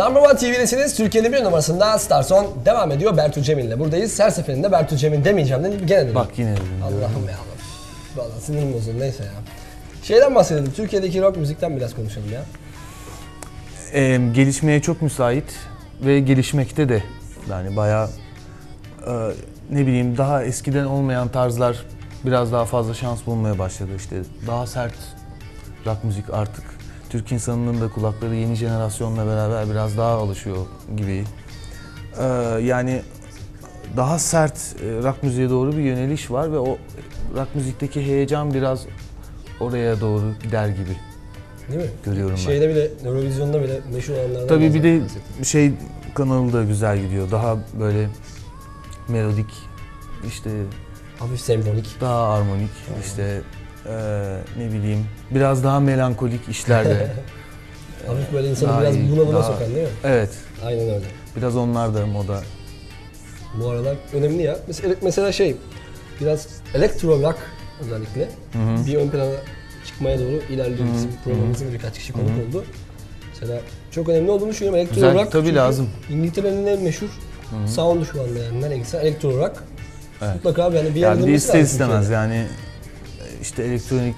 Number One TV'desiniz. Türkiye'nin bir numarasında Star Son devam ediyor. Bertu Cemil'le buradayız. Her seferinde Bertu Cemil demeyeceğim dedim. Gene dedim. Bak yine dedim. Allah'ım ya. Valla sinirim bozuldu neyse ya. Şeyden bahsedelim. Türkiye'deki rock müzikten biraz konuşalım ya. Ee, gelişmeye çok müsait ve gelişmekte de. Yani bayağı e, ne bileyim daha eskiden olmayan tarzlar biraz daha fazla şans bulmaya başladı. İşte daha sert rock müzik artık Türk insanının da kulakları yeni jenerasyonla beraber biraz daha alışıyor gibi. Ee, yani daha sert e, rock müziğe doğru bir yöneliş var ve o rock müzikteki heyecan biraz oraya doğru gider gibi Değil mi? görüyorum ben. Şeyde bile, Eurovision'da bile meşhur olanlardan Tabii bir de bahsettim. şey kanalı da güzel gidiyor. Daha böyle melodik işte Hafif senfonik. daha armonik işte eee, ne bileyim biraz daha melankolik işlerde. Hafif böyle insanı Daha biraz iyi, bunalıma daha- sokan değil mi? evet Aynen öyle. biraz onlar da moda. Bu aralar önemli ya. Mesela, mesela şey, biraz elektro rock özellikle bir ön plana çıkmaya doğru ilerliyor. Bizim programımızda da birkaç kişi konuk oldu. Mesela çok önemli olduğunu düşünüyorum. Elektro Güzel, rock tabii çünkü lazım. İngiltere'nin en meşhur sound'u şu anda yani. Nereye gitsen elektro rock. Evet. Mutlaka abi yani bir Yani bir yerde ister istemez yani e, işte elektronik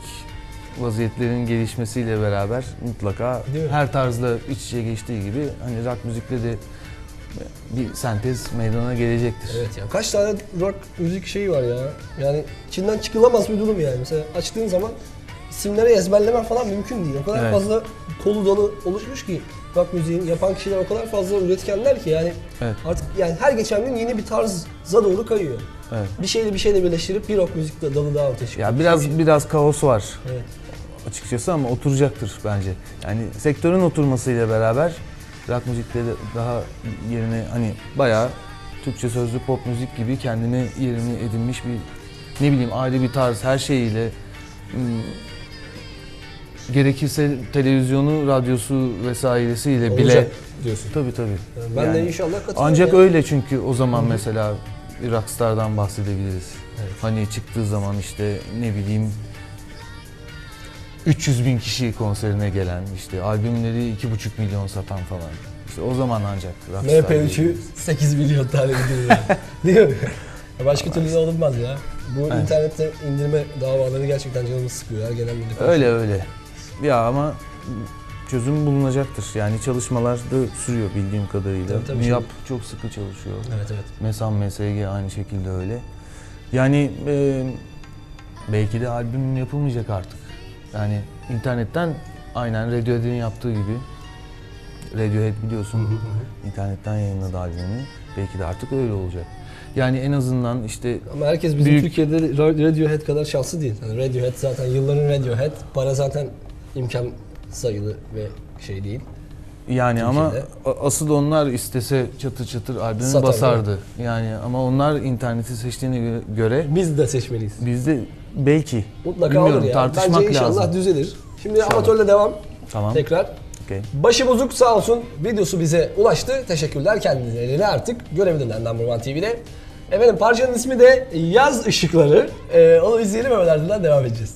vaziyetlerin gelişmesiyle beraber mutlaka her tarzda iç içe geçtiği gibi hani rock müzikte de bir sentez meydana gelecektir. Evet ya kaç tane rock müzik şeyi var ya. Yani içinden çıkılamaz bir durum yani. Mesela açtığın zaman isimleri ezberlemen falan mümkün değil. O kadar Evet. fazla kolu dalı oluşmuş ki rock müziğin yapan kişiler o kadar fazla üretkenler ki yani Evet. artık yani her geçen gün yeni bir tarza doğru kayıyor. Evet. Bir şeyle bir şeyle birleştirip bir rock müzik dalı daha ortaya çıkıyor. Ya biraz biraz kaos var Evet. açıkçası ama oturacaktır bence. Yani sektörün oturmasıyla beraber rock müzikte de daha yerine hani bayağı Türkçe sözlü pop müzik gibi kendine yerini edinmiş bir ne bileyim ayrı bir tarz her şeyiyle ım, gerekirse televizyonu, radyosu vesairesiyle bile Olacak diyorsun. tabii tabii. Yani ben de Yani inşallah katılıyorum. Ancak ya. öyle çünkü o zaman mesela bir rockstar'dan bahsedebiliriz. Evet. Hani çıktığı zaman işte ne bileyim 300 bin kişi konserine gelen işte albümleri 2,5 milyon satan falan. İşte o zaman ancak rockstar MP3'ü diyebiliriz. 8 milyon tane gidiyor yani. Değil mi? Ya Başka türlü de olunmaz ya. Bu Evet. internette indirme davaları gerçekten canımı sıkıyor. Her gelen bir Öyle öyle. Ya ama çözüm bulunacaktır. Yani çalışmalar da sürüyor bildiğim kadarıyla. Tabii, tabii. MÜYAP çok sıkı çalışıyor. Evet evet. MESAM, MSG aynı şekilde öyle. Yani e, belki de albüm yapılmayacak artık. Yani internetten aynen Radiohead'in yaptığı gibi Radiohead biliyorsun internetten yayınladı albümünü. Belki de artık öyle olacak. Yani en azından işte Ama herkes bizim Büyük- Türkiye'de Ra- Radiohead kadar şanslı değil. Yani Radiohead zaten yılların Radiohead. Para zaten imkan sayılı ve şey değil. yani ama Türkiye'de. a- asıl onlar istese çatır çatır Satar, basardı. Yani ama onlar interneti seçtiğine gö- göre Biz de seçmeliyiz. bizde belki Mutlaka bilmiyorum olur ya. tartışmak Bence inşallah lazım. düzelir. Şimdi İnşallah. amatörle devam. Tamam. Tekrar. Okey. Başı bozuk sağ olsun videosu bize ulaştı. Teşekkürler kendilerine artık görebilirler Number One TV'de. Efendim parçanın ismi de Yaz Işıkları. Ee, onu izleyelim ardından devam edeceğiz.